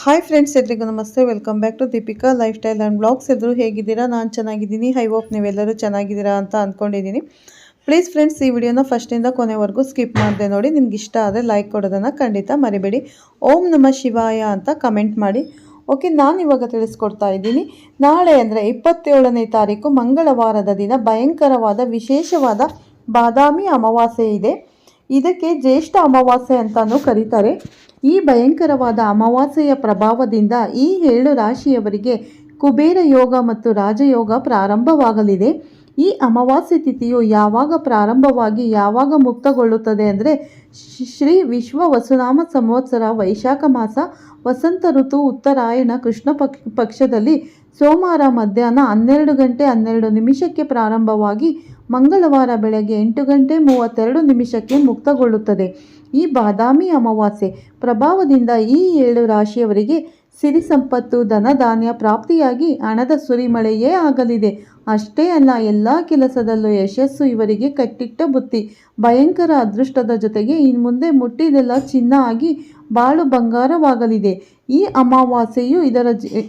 Hi friends ಎಲ್ರಿಗೂ ನಮಸ್ತೆ. Welcome back to Deepika lifestyle and blogs ಎಲ್ಲರೂ ಹೇಗಿದ್ದೀರಾ? ನಾನು ಚೆನ್ನಾಗಿದ್ದೀನಿ. ಐ ಹೋಪ್ ನೀವೆಲ್ಲರೂ ಚೆನ್ನಾಗಿದ್ದೀರಾ ಅಂತ ಅಂದ್ಕೊಂಡಿದ್ದೀನಿ ಪ್ಲೀಸ್ ಫ್ರೆಂಡ್ಸ್ ಈ ವಿಡಿಯೋನ ಫಸ್ಟಿಂದ ಕೊನೆವರೆಗೂ ಸ್ಕಿಪ್ ಮಾಡಿದೆ ನೋಡಿ. ನಿಮ್ಗೆ ಇಷ್ಟ ಆದರೆ ಲೈಕ್ ಕೊಡೋದನ್ನು ಖಂಡಿತ ಮರಿಬೇಡಿ. ಓಂ ನಮ ಶಿವಾಯ ಅಂತ ಕಮೆಂಟ್ ಮಾಡಿ. ಓಕೆ ನಾನು ಇವಾಗ ತಿಳಿಸ್ಕೊಡ್ತಾ ಇದ್ದೀನಿ. ನಾಳೆ ಅಂದರೆ ಇಪ್ಪತ್ತೇಳನೇ ತಾರೀಕು ಮಂಗಳವಾರದ ದಿನ ಭಯಂಕರವಾದ ವಿಶೇಷವಾದ ಬಾದಾಮಿ ಅಮಾವಾಸ್ಯೆ ಇದೆ. ಇದಕ್ಕೆ ಜ್ಯೇಷ್ಠ ಅಮಾವಾಸ್ಯೆ ಅಂತಲೂ ಕರೀತಾರೆ. ಈ ಭಯಂಕರವಾದ ಅಮಾವಾಸ್ಯೆಯ ಪ್ರಭಾವದಿಂದ ಈ ಏಳು ರಾಶಿಯವರಿಗೆ ಕುಬೇರ ಯೋಗ ಮತ್ತು ರಾಜಯೋಗ ಪ್ರಾರಂಭವಾಗಲಿದೆ. ಈ ಅಮಾವಾಸ್ಯೆ ತಿಥಿಯು ಯಾವಾಗ ಪ್ರಾರಂಭವಾಗಿ ಯಾವಾಗ ಮುಕ್ತಗೊಳ್ಳುತ್ತದೆ ಅಂದರೆ ಶ್ರೀ ವಿಶ್ವ ವಸುನಾಮ ಸಂವತ್ಸರ ವೈಶಾಖ ಮಾಸ, ವಸಂತ ಋತು, ಉತ್ತರಾಯಣ, ಕೃಷ್ಣ ಪಕ್ಷ ಪಕ್ಷದಲ್ಲಿ ಸೋಮವಾರ ಮಧ್ಯಾಹ್ನ ಹನ್ನೆರಡು ಗಂಟೆ ಹನ್ನೆರಡು ನಿಮಿಷಕ್ಕೆ ಪ್ರಾರಂಭವಾಗಿ ಮಂಗಳವಾರ ಬೆಳಗ್ಗೆ ಎಂಟು ಗಂಟೆ ಮೂವತ್ತೆರಡು ನಿಮಿಷಕ್ಕೆ ಮುಕ್ತಗೊಳ್ಳುತ್ತದೆ. ಈ ಬಾದಾಮಿ ಅಮಾವಾಸ್ಯೆ ಪ್ರಭಾವದಿಂದ ಈ ಏಳು ರಾಶಿಯವರಿಗೆ ಸಿರಿ ಸಂಪತ್ತು ಧನಧಾನ್ಯ ಪ್ರಾಪ್ತಿಯಾಗಿ ಹಣದ ಸುರಿಮಳೆಯೇ ಆಗಲಿದೆ. ಅಷ್ಟೇ ಅಲ್ಲ, ಎಲ್ಲ ಕೆಲಸದಲ್ಲೂ ಯಶಸ್ಸು ಇವರಿಗೆ ಕಟ್ಟಿಟ್ಟ ಬುತ್ತಿ ಭಯಂಕರ ಅದೃಷ್ಟದ ಜೊತೆಗೆ ಇನ್ನು ಮುಂದೆ ಮುಟ್ಟಿದೆಲ್ಲ ಚಿನ್ನ ಆಗಿ ಬಾಳು ಬಂಗಾರವಾಗಲಿದೆ. ಈ ಅಮಾವಾಸ್ಯೆಯು ಇದರ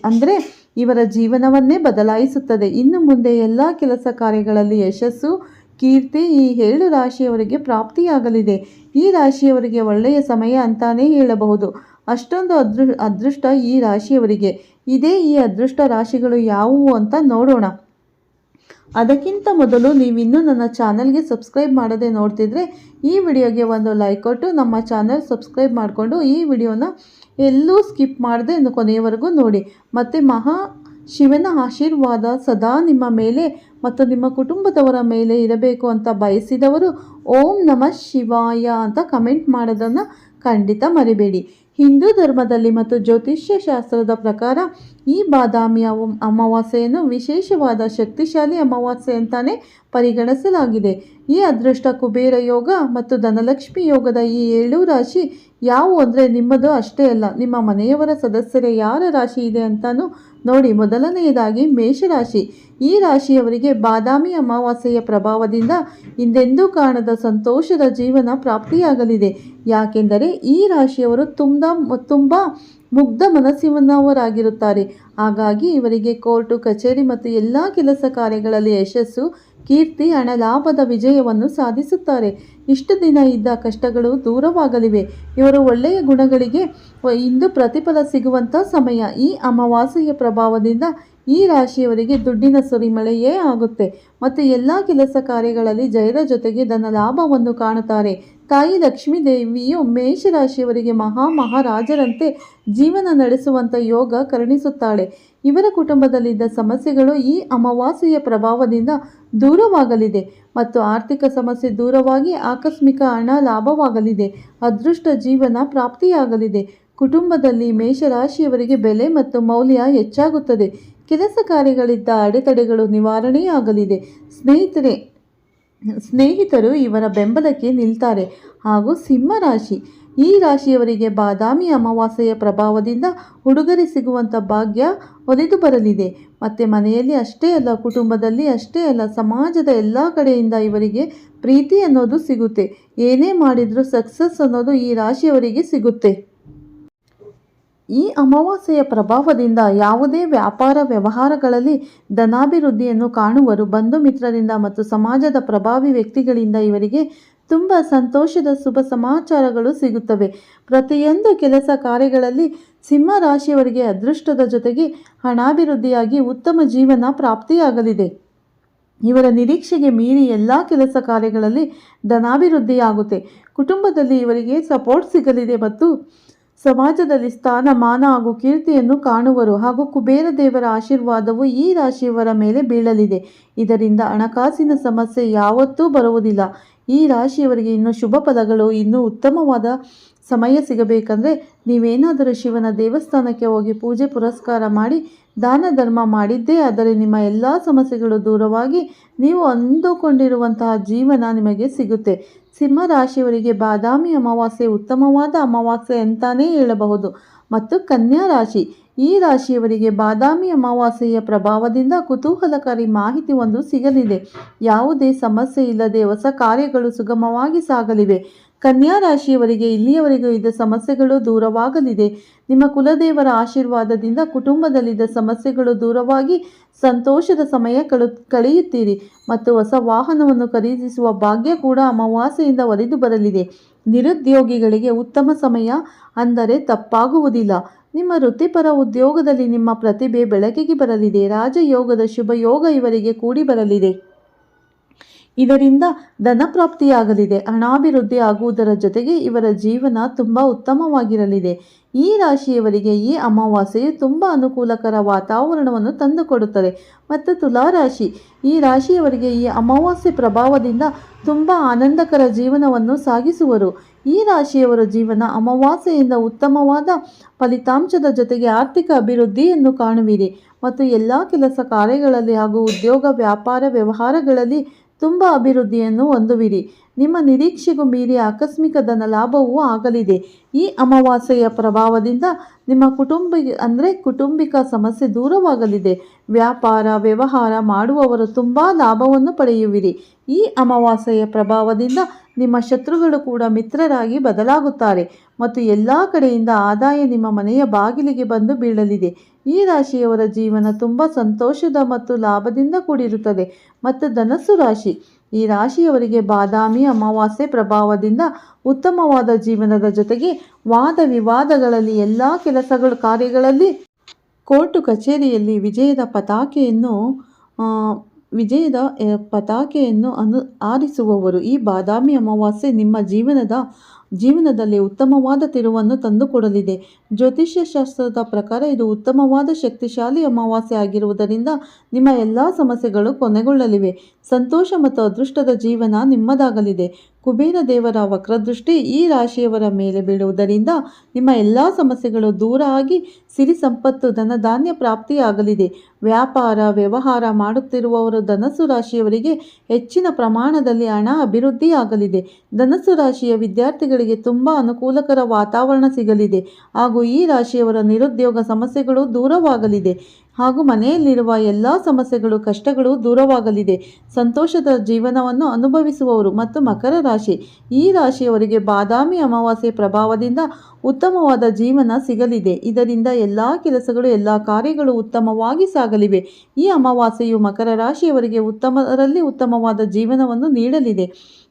ಅಂದರೆ ಇವರ ಜೀವನವನ್ನೇ ಬದಲಾಯಿಸುತ್ತದೆ. ಇನ್ನು ಮುಂದೆ ಎಲ್ಲ ಕೆಲಸ ಕಾರ್ಯಗಳಲ್ಲಿ ಯಶಸ್ಸು, ಕೀರ್ತಿ ಈ ಏಳು ರಾಶಿಯವರಿಗೆ ಪ್ರಾಪ್ತಿಯಾಗಲಿದೆ. ಈ ರಾಶಿಯವರಿಗೆ ಒಳ್ಳೆಯ ಸಮಯ ಅಂತಾನೇ ಹೇಳಬಹುದು. ಅಷ್ಟೊಂದು ಅದೃ ಅದೃಷ್ಟ ಈ ರಾಶಿಯವರಿಗೆ. ಇದೇ ಈ ಅದೃಷ್ಟ ರಾಶಿಗಳು ಯಾವುವು ಅಂತ ನೋಡೋಣ. ಅದಕ್ಕಿಂತ ಮೊದಲು ನೀವಿನ್ನೂ ನನ್ನ ಚಾನಲ್ಗೆ ಸಬ್ಸ್ಕ್ರೈಬ್ ಮಾಡದೆ ನೋಡ್ತಿದ್ರೆ ಈ ವಿಡಿಯೋಗೆ ಒಂದು ಲೈಕ್ ಕೊಟ್ಟು ನಮ್ಮ ಚಾನಲ್ ಸಬ್ಸ್ಕ್ರೈಬ್ ಮಾಡಿಕೊಂಡು ಈ ವಿಡಿಯೋನ ಎಲ್ಲೂ ಸ್ಕಿಪ್ ಮಾಡದೆ ಕೊನೆಯವರೆಗೂ ನೋಡಿ. ಮತ್ತು ಮಹಾ ಶಿವನ ಆಶೀರ್ವಾದ ಸದಾ ನಿಮ್ಮ ಮೇಲೆ ಮತ್ತು ನಿಮ್ಮ ಕುಟುಂಬದವರ ಮೇಲೆ ಇರಬೇಕು ಅಂತ ಬಯಸಿದವರು ಓಂ ನಮಃ ಶಿವಾಯ ಅಂತ ಕಮೆಂಟ್ ಮಾಡೋದನ್ನು ಖಂಡಿತ ಮರಿಬೇಡಿ. ಹಿಂದೂ ಧರ್ಮದಲ್ಲಿ ಮತ್ತು ಜ್ಯೋತಿಷ್ಯ ಶಾಸ್ತ್ರದ ಪ್ರಕಾರ ಈ ಬಾದಾಮಿಯ ಅಮಾವಾಸ್ಯೆಯನ್ನು ವಿಶೇಷವಾದ ಶಕ್ತಿಶಾಲಿ ಅಮಾವಾಸ್ಯೆ ಅಂತಾನೆ ಪರಿಗಣಿಸಲಾಗಿದೆ. ಈ ಅದೃಷ್ಟ ಕುಬೇರ ಯೋಗ ಮತ್ತು ಧನಲಕ್ಷ್ಮಿ ಯೋಗದ ಈ ಏಳು ರಾಶಿ ಯಾವುವು ಅಂದರೆ ನಿಮ್ಮದು ಅಷ್ಟೇ ಅಲ್ಲ. ನಿಮ್ಮ ಮನೆಯವರ ಸದಸ್ಯರ ಯಾರ ರಾಶಿ ಇದೆ ಅಂತಾನು ನೋಡಿ, ಮೊದಲನೆಯದಾಗಿ ಮೇಷರಾಶಿ. ಈ ರಾಶಿಯವರಿಗೆ ಬಾದಾಮಿ ಅಮಾವಾಸ್ಯೆಯ ಪ್ರಭಾವದಿಂದ ಹಿಂದೆಂದೂ ಕಾಣದ ಸಂತೋಷದ ಜೀವನ ಪ್ರಾಪ್ತಿಯಾಗಲಿದೆ. ಯಾಕೆಂದರೆ ಈ ರಾಶಿಯವರು ತುಂಬ ತುಂಬ ಮುಗ್ಧ ಮನಸ್ಸಿನವರಾಗಿರುತ್ತಾರೆ. ಹಾಗಾಗಿ ಇವರಿಗೆ ಕೋರ್ಟು, ಕಚೇರಿ ಮತ್ತು ಎಲ್ಲ ಕೆಲಸ ಕಾರ್ಯಗಳಲ್ಲಿ ಯಶಸ್ಸು, ಕೀರ್ತಿ ಹಣ ಲಾಭದ ವಿಜಯವನ್ನು ಸಾಧಿಸುತ್ತಾರೆ. ಇಷ್ಟು ದಿನ ಇದ್ದ ಕಷ್ಟಗಳು ದೂರವಾಗಲಿವೆ. ಇವರು ಒಳ್ಳೆಯ ಗುಣಗಳಿಗೆ ಇಂದು ಪ್ರತಿಫಲ ಸಿಗುವಂಥ ಸಮಯ. ಈ ಅಮಾವಾಸ್ಯೆಯ ಪ್ರಭಾವದಿಂದ ಈ ರಾಶಿಯವರಿಗೆ ದುಡ್ಡಿನ ಸುರಿಮಳೆಯೇ ಆಗುತ್ತೆ. ಮತ್ತು ಎಲ್ಲ ಕೆಲಸ ಕಾರ್ಯಗಳಲ್ಲಿ ಜಯದ ಜೊತೆಗೆ ತನ್ನ ಲಾಭವನ್ನು ಕಾಣುತ್ತಾರೆ. ತಾಯಿ ಲಕ್ಷ್ಮೀ ದೇವಿಯು ಮೇಷರಾಶಿಯವರಿಗೆ ಮಹಾ ಮಹಾರಾಜರಂತೆ ಜೀವನ ನಡೆಸುವಂಥ ಯೋಗ ಕರುಣಿಸುತ್ತಾಳೆ. ಇವರ ಕುಟುಂಬದಲ್ಲಿದ್ದ ಸಮಸ್ಯೆಗಳು ಈ ಅಮಾವಾಸ್ಯೆಯ ಪ್ರಭಾವದಿಂದ ದೂರವಾಗಲಿದೆ. ಮತ್ತು ಆರ್ಥಿಕ ಸಮಸ್ಯೆ ದೂರವಾಗಿ ಆಕಸ್ಮಿಕ ಹಣ ಲಾಭವಾಗಲಿದೆ. ಅದೃಷ್ಟ ಜೀವನ ಪ್ರಾಪ್ತಿಯಾಗಲಿದೆ. ಕುಟುಂಬದಲ್ಲಿ ಮೇಷರಾಶಿಯವರಿಗೆ ಬೆಲೆ ಮತ್ತು ಮೌಲ್ಯ ಹೆಚ್ಚಾಗುತ್ತದೆ. ಕೆಲಸ ಕಾರ್ಯಗಳಿದ್ದ ಅಡೆತಡೆಗಳು ನಿವಾರಣೆಯಾಗಲಿದೆ. ಸ್ನೇಹಿತರೆ, ಸ್ನೇಹಿತರು ಇವರ ಬೆಂಬಲಕ್ಕೆ ನಿಲ್ತಾರೆ ಹಾಗೂ ಸಿಂಹರಾಶಿ ಈ ರಾಶಿಯವರಿಗೆ ಬಾದಾಮಿ ಅಮಾವಾಸ್ಯೆಯ ಪ್ರಭಾವದಿಂದ ಉಡುಗೊರೆ ಸಿಗುವಂಥ ಭಾಗ್ಯ ಒಲಿದು ಬರಲಿದೆ. ಮತ್ತು ಮನೆಯಲ್ಲಿ ಅಷ್ಟೇ ಅಲ್ಲ, ಕುಟುಂಬದಲ್ಲಿ ಅಷ್ಟೇ ಅಲ್ಲ, ಸಮಾಜದ ಎಲ್ಲ ಕಡೆಯಿಂದ ಇವರಿಗೆ ಪ್ರೀತಿ ಅನ್ನೋದು ಸಿಗುತ್ತೆ. ಏನೇ ಮಾಡಿದರೂ ಸಕ್ಸಸ್ ಅನ್ನೋದು ಈ ರಾಶಿಯವರಿಗೆ ಸಿಗುತ್ತೆ. ಈ ಅಮಾವಾಸ್ಯೆಯ ಪ್ರಭಾವದಿಂದ ಯಾವುದೇ ವ್ಯಾಪಾರ ವ್ಯವಹಾರಗಳಲ್ಲಿ ಧನಾಭಿವೃದ್ಧಿಯನ್ನು ಕಾಣುವರು. ಬಂಧು ಮಿತ್ರರಿಂದ ಮತ್ತು ಸಮಾಜದ ಪ್ರಭಾವಿ ವ್ಯಕ್ತಿಗಳಿಂದ ಇವರಿಗೆ ತುಂಬ ಸಂತೋಷದ ಶುಭ ಸಮಾಚಾರಗಳು ಸಿಗುತ್ತವೆ. ಪ್ರತಿಯೊಂದು ಕೆಲಸ ಕಾರ್ಯಗಳಲ್ಲಿ ಸಿಂಹ ರಾಶಿಯವರಿಗೆ ಅದೃಷ್ಟದ ಜೊತೆಗೆ ಹಣಾಭಿವೃದ್ಧಿಯಾಗಿ ಉತ್ತಮ ಜೀವನ ಪ್ರಾಪ್ತಿಯಾಗಲಿದೆ. ಇವರ ನಿರೀಕ್ಷೆಗೆ ಮೀರಿ ಎಲ್ಲ ಕೆಲಸ ಕಾರ್ಯಗಳಲ್ಲಿ ಧನಾಭಿವೃದ್ಧಿಯಾಗುತ್ತೆ. ಕುಟುಂಬದಲ್ಲಿ ಇವರಿಗೆ ಸಪೋರ್ಟ್ ಸಿಗಲಿದೆ ಮತ್ತು ಸಮಾಜದಲ್ಲಿ ಸ್ಥಾನಮಾನ ಹಾಗೂ ಕೀರ್ತಿಯನ್ನು ಕಾಣುವರು ಹಾಗೂ ಕುಬೇರ ದೇವರ ಆಶೀರ್ವಾದವು ಈ ರಾಶಿಯವರ ಮೇಲೆ ಬೀಳಲಿದೆ. ಇದರಿಂದ ಹಣಕಾಸಿನ ಸಮಸ್ಯೆ ಯಾವತ್ತೂ ಬರುವುದಿಲ್ಲ. ಈ ರಾಶಿಯವರಿಗೆ ಇನ್ನು ಶುಭ ಪದಗಳು ಇನ್ನೂ ಉತ್ತಮವಾದ ಸಮಯ ಸಿಗಬೇಕಂದ್ರೆ ನೀವೇನಾದರೂ ಶಿವನ ದೇವಸ್ಥಾನಕ್ಕೆ ಹೋಗಿ ಪೂಜೆ ಪುರಸ್ಕಾರ ಮಾಡಿ ದಾನ ಧರ್ಮ ಮಾಡಿದ್ದೇ ಆದರೆ ನಿಮ್ಮ ಎಲ್ಲ ಸಮಸ್ಯೆಗಳು ದೂರವಾಗಿ ನೀವು ಅಂದುಕೊಂಡಿರುವಂತಹ ಜೀವನ ನಿಮಗೆ ಸಿಗುತ್ತೆ. ಸಿಂಹ ರಾಶಿಯವರಿಗೆ ಬಾದಾಮಿ ಅಮಾವಾಸ್ಯೆ ಉತ್ತಮವಾದ ಅಮಾವಾಸ್ಯೆ ಅಂತಾನೇ ಹೇಳಬಹುದು. ಮತ್ತು ಕನ್ಯಾ ರಾಶಿ, ಈ ರಾಶಿಯವರಿಗೆ ಬಾದಾಮಿ ಅಮಾವಾಸ್ಯೆಯ ಪ್ರಭಾವದಿಂದ ಕುತೂಹಲಕಾರಿ ಮಾಹಿತಿ ಒಂದು ಸಿಗಲಿದೆ. ಯಾವುದೇ ಸಮಸ್ಯೆ ಇಲ್ಲದೆ ಹೊಸ ಕಾರ್ಯಗಳು ಸುಗಮವಾಗಿ ಸಾಗಲಿವೆ. ಕನ್ಯಾ ರಾಶಿಯವರಿಗೆ ಇಲ್ಲಿಯವರೆಗೂ ಇದ್ದ ಸಮಸ್ಯೆಗಳು ದೂರವಾಗಲಿದೆ. ನಿಮ್ಮ ಕುಲದೇವರ ಆಶೀರ್ವಾದದಿಂದ ಕುಟುಂಬದಲ್ಲಿದ್ದ ಸಮಸ್ಯೆಗಳು ದೂರವಾಗಿ ಸಂತೋಷದ ಸಮಯ ಕಳು, ಕಳೆಯುತ್ತೀರಿ. ಮತ್ತು ಹೊಸ ವಾಹನವನ್ನು ಖರೀದಿಸುವ ಭಾಗ್ಯ ಕೂಡ ಅಮಾವಾಸ್ಯೆಯಿಂದ ಒಲಿದು ಬರಲಿದೆ. ನಿರುದ್ಯೋಗಿಗಳಿಗೆ ಉತ್ತಮ ಸಮಯ ಅಂದರೆ ತಪ್ಪಾಗುವುದಿಲ್ಲ. ನಿಮ್ಮ ವೃತ್ತಿಪರ ಉದ್ಯೋಗದಲ್ಲಿ ನಿಮ್ಮ ಪ್ರತಿಭೆ ಬೆಳಕಿಗೆ ಬರಲಿದೆ. ರಾಜಯೋಗದ ಶುಭಯೋಗ ಇವರಿಗೆ ಕೂಡಿ ಬರಲಿದೆ. ಇದರಿಂದ ಧನಪ್ರಾಪ್ತಿಯಾಗಲಿದೆ. ಹಣಾಭಿವೃದ್ಧಿ ಆಗುವುದರ ಜೊತೆಗೆ ಇವರ ಜೀವನ ತುಂಬ ಉತ್ತಮವಾಗಿರಲಿದೆ. ಈ ರಾಶಿಯವರಿಗೆ ಈ ಅಮಾವಾಸ್ಯೆಯು ತುಂಬ ಅನುಕೂಲಕರ ವಾತಾವರಣವನ್ನು ತಂದುಕೊಡುತ್ತದೆ. ಮತ್ತು ತುಲಾರಾಶಿ, ಈ ರಾಶಿಯವರಿಗೆ ಈ ಅಮಾವಾಸ್ಯೆ ಪ್ರಭಾವದಿಂದ ತುಂಬ ಆನಂದಕರ ಜೀವನವನ್ನು ಸಾಗಿಸುವರು. ಈ ರಾಶಿಯವರ ಜೀವನ ಅಮಾವಾಸ್ಯೆಯಿಂದ ಉತ್ತಮವಾದ ಫಲಿತಾಂಶದ ಜೊತೆಗೆ ಆರ್ಥಿಕ ಅಭಿವೃದ್ಧಿಯನ್ನು ಕಾಣುವಿರಿ. ಮತ್ತು ಎಲ್ಲ ಕೆಲಸ ಕಾರ್ಯಗಳಲ್ಲಿ ಹಾಗೂ ಉದ್ಯೋಗ ವ್ಯಾಪಾರ ವ್ಯವಹಾರಗಳಲ್ಲಿ ತುಂಬ ಅಭಿವೃದ್ಧಿಯನ್ನು ಹೊಂದುವಿರಿ. ನಿಮ್ಮ ನಿರೀಕ್ಷೆಗೂ ಮೀರಿ ಆಕಸ್ಮಿಕ ಧನ ಲಾಭವೂ ಆಗಲಿದೆ. ಈ ಅಮಾವಾಸ್ಯೆಯ ಪ್ರಭಾವದಿಂದ ನಿಮ್ಮ ಕುಟುಂಬ ಅಂದರೆ ಕುಟುಂಬಿಕ ಸಮಸ್ಯೆ ದೂರವಾಗಲಿದೆ. ವ್ಯಾಪಾರ, ವ್ಯವಹಾರ ಮಾಡುವವರು ತುಂಬ ಲಾಭವನ್ನು ಪಡೆಯುವಿರಿ. ಈ ಅಮಾವಾಸ್ಯೆಯ ಪ್ರಭಾವದಿಂದ ನಿಮ್ಮ ಶತ್ರುಗಳು ಕೂಡ ಮಿತ್ರರಾಗಿ ಬದಲಾಗುತ್ತಾರೆ. ಮತ್ತು ಎಲ್ಲ ಕಡೆಯಿಂದ ಆದಾಯ ನಿಮ್ಮ ಮನೆಯ ಬಾಗಿಲಿಗೆ ಬಂದು ಬೀಳಲಿದೆ. ಈ ರಾಶಿಯವರ ಜೀವನ ತುಂಬ ಸಂತೋಷದ ಮತ್ತು ಲಾಭದಿಂದ ಕೂಡಿರುತ್ತದೆ. ಮತ್ತು ಧನಸ್ಸು ರಾಶಿ, ಈ ರಾಶಿಯವರಿಗೆ ಬಾದಾಮಿ ಅಮಾವಾಸ್ಯೆ ಪ್ರಭಾವದಿಂದ ಉತ್ತಮವಾದ ಜೀವನದ ಜೊತೆಗೆ ವಾದ ವಿವಾದಗಳಲ್ಲಿ ಎಲ್ಲ ಕೆಲಸಗಳು ಕಾರ್ಯಗಳಲ್ಲಿ ಕೋರ್ಟು ಕಚೇರಿಯಲ್ಲಿ ವಿಜಯದ ಪತಾಕೆಯನ್ನು ವಿಜಯದ ಪತಾಕೆಯನ್ನು ಅನು, ಆರಿಸುವವರು. ಈ ಬಾದಾಮಿ ಅಮಾವಾಸ್ಯೆ ನಿಮ್ಮ ಜೀವನದ ಜೀವನದಲ್ಲಿ ಉತ್ತಮವಾದ ತಿರುವನ್ನು ತಂದುಕೊಡಲಿದೆ. ಜ್ಯೋತಿಷ್ಯ ಶಾಸ್ತ್ರದ ಪ್ರಕಾರ ಇದು ಉತ್ತಮವಾದ ಶಕ್ತಿಶಾಲಿ ಅಮಾವಾಸ್ಯೆ ಆಗಿರುವುದರಿಂದ ನಿಮ್ಮ ಎಲ್ಲ ಸಮಸ್ಯೆಗಳು ಕೊನೆಗೊಳ್ಳಲಿವೆ. ಸಂತೋಷ ಮತ್ತು ಅದೃಷ್ಟದ ಜೀವನ ನಿಮ್ಮದಾಗಲಿದೆ. ಕುಬೇರ ದೇವರ ವಕ್ರದೃಷ್ಟಿ ಈ ರಾಶಿಯವರ ಮೇಲೆ ಬೀಳುವುದರಿಂದ ನಿಮ್ಮ ಎಲ್ಲ ಸಮಸ್ಯೆಗಳು ದೂರ ಆಗಿ ಸಿರಿ ಸಂಪತ್ತು ಧನಧಾನ್ಯ ಪ್ರಾಪ್ತಿಯಾಗಲಿದೆ. ವ್ಯಾಪಾರ, ವ್ಯವಹಾರ ಮಾಡುತ್ತಿರುವವರು ಧನಸ್ಸು ರಾಶಿಯವರಿಗೆ ಹೆಚ್ಚಿನ ಪ್ರಮಾಣದಲ್ಲಿ ಹಣ ಅಭಿವೃದ್ಧಿಯಾಗಲಿದೆ. ಧನಸ್ಸು ರಾಶಿಯ ವಿದ್ಯಾರ್ಥಿಗಳಿಗೆ ತುಂಬ ಅನುಕೂಲಕರ ವಾತಾವರಣ ಸಿಗಲಿದೆ ಹಾಗೂ ಈ ರಾಶಿಯವರ ನಿರುದ್ಯೋಗ ಸಮಸ್ಯೆಗಳು ದೂರವಾಗಲಿದೆ. ಹಾಗೂ ಮನೆಯಲ್ಲಿರುವ ಎಲ್ಲ ಸಮಸ್ಯೆಗಳು, ಕಷ್ಟಗಳು ದೂರವಾಗಲಿದೆ. ಸಂತೋಷದ ಜೀವನವನ್ನು ಅನುಭವಿಸುವವರು ಮತ್ತು ಮಕರ ರಾಶಿ. ಈ ರಾಶಿಯವರಿಗೆ ಬಾದಾಮಿ ಅಮಾವಾಸ್ಯೆ ಪ್ರಭಾವದಿಂದ ಉತ್ತಮವಾದ ಜೀವನ ಸಿಗಲಿದೆ. ಇದರಿಂದ ಎಲ್ಲ ಕೆಲಸಗಳು, ಎಲ್ಲ ಕಾರ್ಯಗಳು ಉತ್ತಮವಾಗಿ ಸಾಗಲಿವೆ. ಈ ಅಮಾವಾಸ್ಯೆಯು ಮಕರ ರಾಶಿಯವರಿಗೆ ಉತ್ತಮರಲ್ಲಿ ಉತ್ತಮವಾದ ಜೀವನವನ್ನು ನೀಡಲಿದೆ.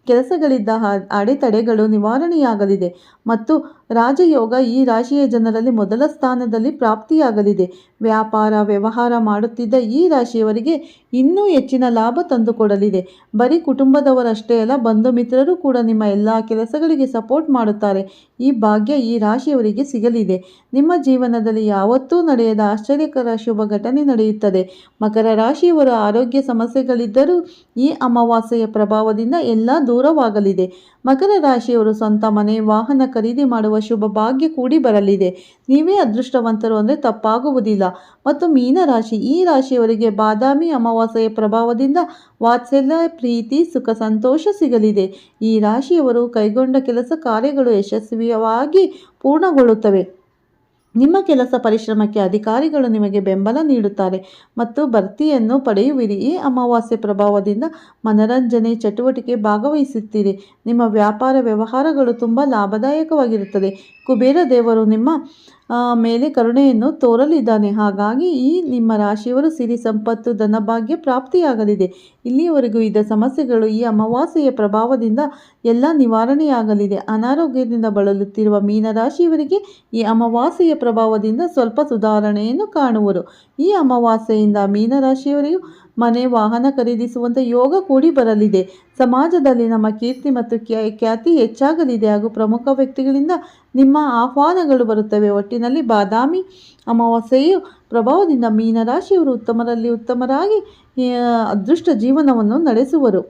ಕೆಲಸಗಳಿದ್ದ ಅಡೆತಡೆಗಳು ನಿವಾರಣೆಯಾಗಲಿದೆ. ಮತ್ತು ರಾಜಯೋಗ ಈ ರಾಶಿಯ ಜನರಲ್ಲಿ ಮೊದಲ ಸ್ಥಾನದಲ್ಲಿ ಪ್ರಾಪ್ತಿಯಾಗಲಿದೆ. ವ್ಯಾಪಾರ, ವ್ಯವಹಾರ ಮಾಡುತ್ತಿದ್ದ ಈ ರಾಶಿಯವರಿಗೆ ಇನ್ನೂ ಹೆಚ್ಚಿನ ಲಾಭ ತಂದುಕೊಡಲಿದೆ. ಬರೀ ಕುಟುಂಬದವರಷ್ಟೇ ಅಲ್ಲ ಬಂಧು ಮಿತ್ರರು ಕೂಡ ನಿಮ್ಮ ಎಲ್ಲ ಕೆಲಸಗಳಿಗೆ ಸಪೋರ್ಟ್ ಮಾಡುತ್ತಾರೆ. ಈ ಭಾಗ್ಯ ಈ ರಾಶಿಯವರಿಗೆ ಸಿಗಲಿದೆ. ನಿಮ್ಮ ಜೀವನದಲ್ಲಿ ಯಾವತ್ತೂ ನಡೆಯದ ಆಶ್ಚರ್ಯಕರ ಶುಭ ಘಟನೆ ನಡೆಯುತ್ತದೆ. ಮಕರ ರಾಶಿಯವರ ಆರೋಗ್ಯ ಸಮಸ್ಯೆಗಳಿದ್ದರೂ ಈ ಅಮಾವಾಸ್ಯೆಯ ಪ್ರಭಾವದಿಂದ ಎಲ್ಲ ದೂರವಾಗಲಿದೆ. ಮಕರ ರಾಶಿಯವರು ಸ್ವಂತ ಮನೆ, ವಾಹನ ಖರೀದಿ ಮಾಡುವ ಶುಭ ಭಾಗ್ಯ ಕೂಡಿ ಬರಲಿದೆ. ನೀವೇ ಅದೃಷ್ಟವಂತರು ಅಂದರೆ ತಪ್ಪಾಗುವುದಿಲ್ಲ. ಮತ್ತು ಮೀನರಾಶಿ ಈ ರಾಶಿಯವರಿಗೆ ಬಾದಾಮಿ ಅಮಾವಾಸ್ಯೆಯ ಪ್ರಭಾವದಿಂದ ವಾತ್ಸಲ್ಯ, ಪ್ರೀತಿ, ಸುಖ, ಸಂತೋಷ ಸಿಗಲಿದೆ. ಈ ರಾಶಿಯವರು ಕೈಗೊಂಡ ಕೆಲಸ ಕಾರ್ಯಗಳು ಯಶಸ್ವಿಯಾಗಿ ಪೂರ್ಣಗೊಳ್ಳುತ್ತವೆ. ನಿಮ್ಮ ಕೆಲಸ ಪರಿಶ್ರಮಕ್ಕೆ ಅಧಿಕಾರಿಗಳು ನಿಮಗೆ ಬೆಂಬಲ ನೀಡುತ್ತಾರೆ ಮತ್ತು ಭರ್ತಿಯನ್ನು ಪಡೆಯುವಿರಿ. ಈ ಅಮಾವಾಸ್ಯೆ ಪ್ರಭಾವದಿಂದ ಮನರಂಜನೆ ಚಟುವಟಿಕೆ ಭಾಗವಹಿಸುತ್ತೀರಿ. ನಿಮ್ಮ ವ್ಯಾಪಾರ ವ್ಯವಹಾರಗಳು ತುಂಬ ಲಾಭದಾಯಕವಾಗಿರುತ್ತದೆ. ಕುಬೇರ ದೇವರು ನಿಮ್ಮ ಮೇಲೆ ಕರುಣೆಯನ್ನು ತೋರಲಿದ್ದಾನೆ. ಹಾಗಾಗಿ ಈ ನಿಮ್ಮ ರಾಶಿಯವರು ಸಿರಿ ಸಂಪತ್ತು, ಧನಭಾಗ್ಯ ಪ್ರಾಪ್ತಿಯಾಗಲಿದೆ. ಇಲ್ಲಿಯವರೆಗೂ ಇದ್ದ ಸಮಸ್ಯೆಗಳು ಈ ಅಮಾವಾಸ್ಯೆಯ ಪ್ರಭಾವದಿಂದ ಎಲ್ಲ ನಿವಾರಣೆಯಾಗಲಿದೆ. ಅನಾರೋಗ್ಯದಿಂದ ಬಳಲುತ್ತಿರುವ ಮೀನರಾಶಿಯವರಿಗೆ ಈ ಅಮಾವಾಸ್ಯೆಯ ಪ್ರಭಾವದಿಂದ ಸ್ವಲ್ಪ ಸುಧಾರಣೆಯನ್ನು ಕಾಣುವರು. ಈ ಅಮಾವಾಸ್ಯೆಯಿಂದ ಮೀನರಾಶಿಯವರಿಗೂ ಮನೆ, ವಾಹನ ಖರೀದಿಸುವಂಥ ಯೋಗ ಕೂಡಿ ಬರಲಿದೆ. ಸಮಾಜದಲ್ಲಿ ನಮ್ಮ ಕೀರ್ತಿ ಮತ್ತು ಖ್ಯಾತಿ ಹೆಚ್ಚಾಗಲಿದೆ ಹಾಗೂ ಪ್ರಮುಖ ವ್ಯಕ್ತಿಗಳಿಂದ ನಿಮ್ಮ ಆಹ್ವಾನಗಳು ಬರುತ್ತವೆ. ಒಟ್ಟಿನಲ್ಲಿ ಬಾದಾಮಿ ಅಮಾವಾಸ್ಯೆಯು ಪ್ರಭಾವದಿಂದ ಮೀನರಾಶಿಯವರು ಉತ್ತಮರಲ್ಲಿ ಉತ್ತಮರಾಗಿ ಅದೃಷ್ಟ ಜೀವನವನ್ನು ನಡೆಸುವರು.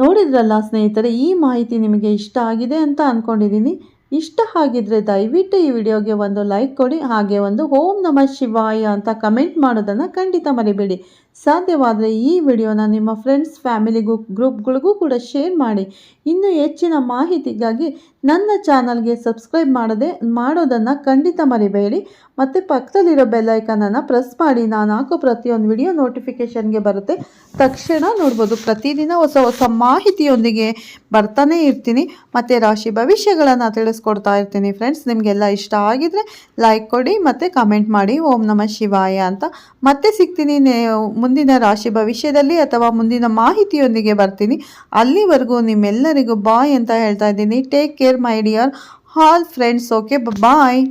ನೋಡಿದ್ರಲ್ಲ ಸ್ನೇಹಿತರೆ, ಈ ಮಾಹಿತಿ ನಿಮಗೆ ಇಷ್ಟ ಆಗಿದೆ ಅಂತ ಅಂದ್ಕೊಂಡಿದ್ದೀನಿ ಇಷ್ಟ ಆಗಿದ್ರೆ ದಯವಿಟ್ಟು ಈ ವಿಡಿಯೋಗೆ ಒಂದು ಲೈಕ್ ಕೊಡಿ, ಹಾಗೆ ಒಂದು ಓಂ ನಮಃ ಶಿವಾಯ ಅಂತ ಕಮೆಂಟ್ ಮಾಡೋದನ್ನು ಖಂಡಿತ ಮರಿಬೇಡಿ. ಸಾಧ್ಯವಾದರೆ ಈ ವಿಡಿಯೋನ ನಿಮ್ಮ ಫ್ರೆಂಡ್ಸ್ ಫ್ಯಾಮಿಲಿಗೂ ಗ್ರೂಪ್ಗಳಿಗೂ ಕೂಡ ಶೇರ್ ಮಾಡಿ. ಇನ್ನು ಹೆಚ್ಚಿನ ಮಾಹಿತಿಗಾಗಿ ನನ್ನ ಚಾನಲ್ಗೆ ಸಬ್ಸ್ಕ್ರೈಬ್ ಮಾಡದೆ, ಮಾಡೋದನ್ನು ಖಂಡಿತ ಮರಿಬೇಡಿ. ಮತ್ತು ಪಕ್ಕದಲ್ಲಿರೋ ಬೆಲ್ಲೈಕನನ್ನು ಪ್ರೆಸ್ ಮಾಡಿ, ನಾನು ಹಾಕೋ ಪ್ರತಿಯೊಂದು ವಿಡಿಯೋ ನೋಟಿಫಿಕೇಷನ್ಗೆ ಬರುತ್ತೆ. ತಕ್ಷಣ ನೋಡ್ಬೋದು, ಪ್ರತಿದಿನ ಹೊಸ ಹೊಸ ಮಾಹಿತಿಯೊಂದಿಗೆ ಬರ್ತಾನೆ ಇರ್ತೀನಿ. ಮತ್ತು ರಾಶಿ ಭವಿಷ್ಯಗಳನ್ನು ತಿಳಿಸ್ಕೊಡ್ತಾ ಇರ್ತೀನಿ ಫ್ರೆಂಡ್ಸ್ ನಿಮಗೆಲ್ಲ ಇಷ್ಟ ಆಗಿದ್ರೆ ಲೈಕ್ ಕೊಡಿ, ಮತ್ತು ಕಮೆಂಟ್ ಮಾಡಿ. ಓಂ ನಮಃ ಶಿವಾಯ ಅಂತ ಮತ್ತೆ ಸಿಗ್ತೀನಿ ಮುಂದಿನ ರಾಶಿ ಭವಿಷ್ಯದಲ್ಲಿ ಅಥವಾ ಮುಂದಿನ ಮಾಹಿತಿಯೊಂದಿಗೆ ಬರ್ತೀನಿ. ಅಲ್ಲಿವರೆಗೂ ನಿಮ್ಮೆಲ್ಲರಿಗೂ ಬಾಯ್ ಅಂತ ಹೇಳ್ತಾ ಇದ್ದೀನಿ. Take care my dear all friends okay bye